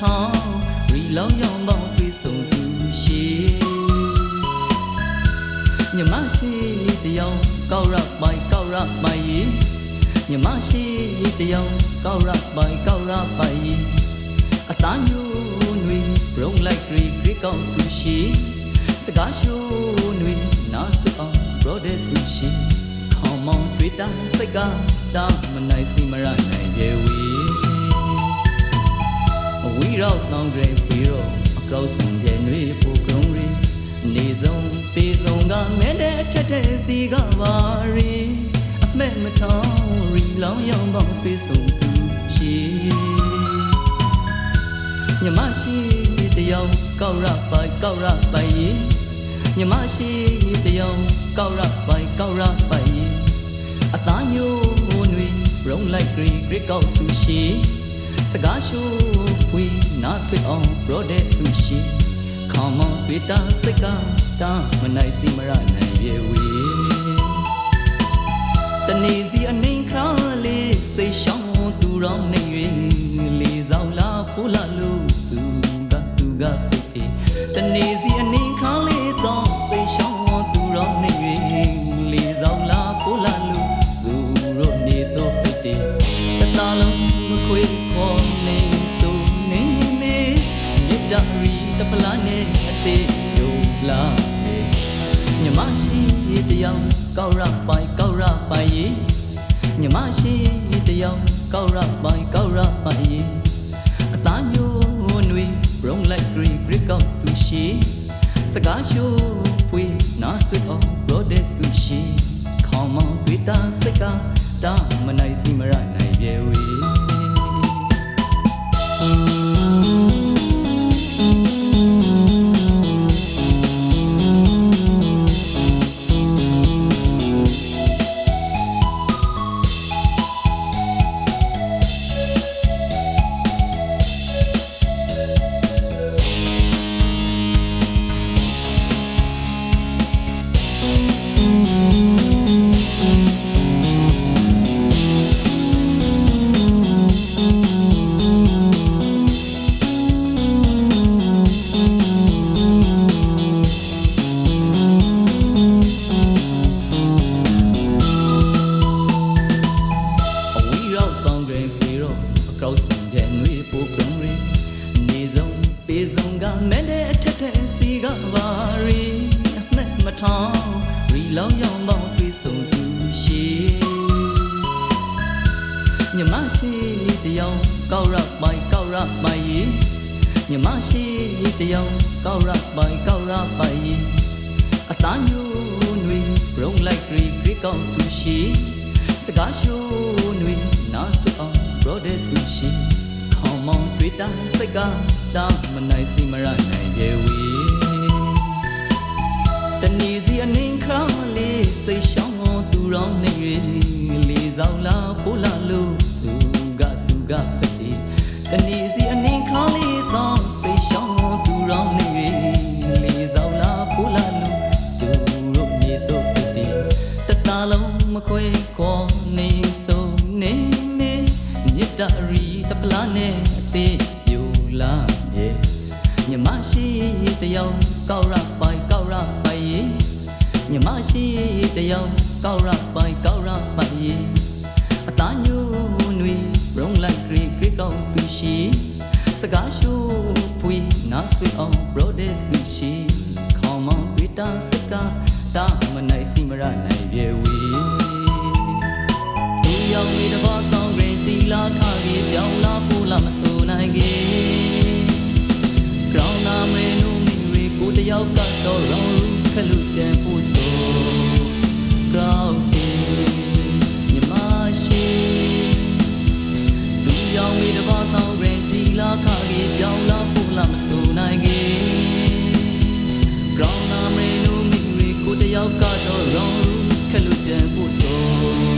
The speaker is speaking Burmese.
ထောင်ရီလောင်ရောင်ပေါင်းတွေ့ဆုံသူရှိညမရှိတယောက်ကောက်ရပိုင်ကောက်ရပိုင်ညမရှိတယောက်ကောက်ရပိုင်ကောက်ရပိုင်အသားညိုနွေရုံလိုက်ဂရီဂရီကောက်သူရှိစကားရှိုးနွေနားစွအောင်ရောတဲ့သူရှိခေါမောင်တွေ့တာစိတ်ကတာမနိုင်စီမရနိုင်ရဲ့ဝေ ဝီရောက်တောင်းကြပြီးတော့အကောက်ဆုံးရဲ့နှွေးပိုကုံးရီနေဆုံးပေဆုံးကမဲတဲ့ထက်တဲ့စီကပါရီအမဲ့မထောင်းရီလောင်ရောင်ပေါင်းပေဆုံးသူရှိညမရှိတယောက်ကောက်ရပိုင်ကောက်ရပိုင်ညမရှိတယောက်ကောက်ရပိုင်ကောက်ရပိုင်အသားညိုနွေရုံလိုက်ဂရီဂရကောက်သူရှိ စကားရှိုးဖွေနာဆွေအောင်ရောတဲ့သူရှိခေါမောင်တွေ့တာစိတ်ကတာမနိုင်စီမရနိုင်ပြေဝေတနေစီအနေခါလေးစိတ်ရှောင်းသူတော်နေ၍လေးဆောင်လာပူလာလို့သူကသူကပိတ်တယ်တနေစီအနေခါလေးတော့စိတ်ရှောင်းသူတော်နေ၍လေးဆောင်လာပူလာလို့သူတို့နေတော့ပိတ်တယ်တ ရီတပလာနဲ့အသေးယုံလာနေညမရှိတယောက်ကောက်ရပိုင်ကောက်ရပိုင်ညမရှိတယောက်ကောက်ရပိုင်ကောက်ရပိုင်အသားညိုနွေရုံလိုက်ဂရီဂရကောက်သူရှိစကားရှိုးဖွေနာဆွေအောင်ရောတဲ့သူရှိခေါမောင်တွေ့တာစိတ်ကတာမနိုင်စီမရနိုင်ပြေဝေ က်စီကပါရီအမဲ့မထောင်းရီလောင်ရောင်ပေါင်းတွေ့ဆုံသူရှိညမရှိတယောက်ကောက်ရပိုင်ကောက်ရပိုင်ညမရှိတယောက်ကောက်ရပိုင်ကောက်ရပိုင်အသားညိုနွေရုံလိုက်ဂရီဂရီကောက်သူရှိစကားရှိုးနွေနားစွအောင်ရောတဲ့သူရှိခေါမောင်တွေ့တာစိတ်ကတာမနိုင်စီ စီအနေခါလေးစိတ်ရှောင်းသူတော်နေ၍လေးဆောင်လာပို့လာလို့သူကသူကပတိတနေစီအနေခါလေးတော့စိတ်ရှောင်းသူတော်နေ၍လေးဆောင်လာပို့လာလို့သူတို့မြေတော့ပတိတတလုံးမခွေခေါ်နေဆုံးနေနေမြတ်တာရီတပလာနဲ့အသေးပြူလာရဲ့ညမရှိတယောက်ကောက်ရပိုင်ကောက်ရပိုင် ညမရှိတယောက်ကောက်ရပိုင်ကောက်ရပိုင်အသားညိုနွေရုံလိုက်ဂရီဂရီကောက်သူရှိစကားရှိုးပွေနာဆွေအောင်ရောတဲ့သူရှိခေါမောင်တွေ့တာစကားတာမနိုင်စီမရနိုင်ပြေဝေသူရောက်နေတဘောကောင်းရင်ကြည်လာခါကြီးပြောင်းလာပို့လာမဆိုနိုင်ကြီးကြောင်းနာမေနူမီရီကိုတယောက်ကတော့ရောင်းလူခလူချန်ဖို့ဆိုကြော ground နာမည်နူမီရီကိုတယောက်ကတော့ရောင်းခလူချန်ဖို့ဆို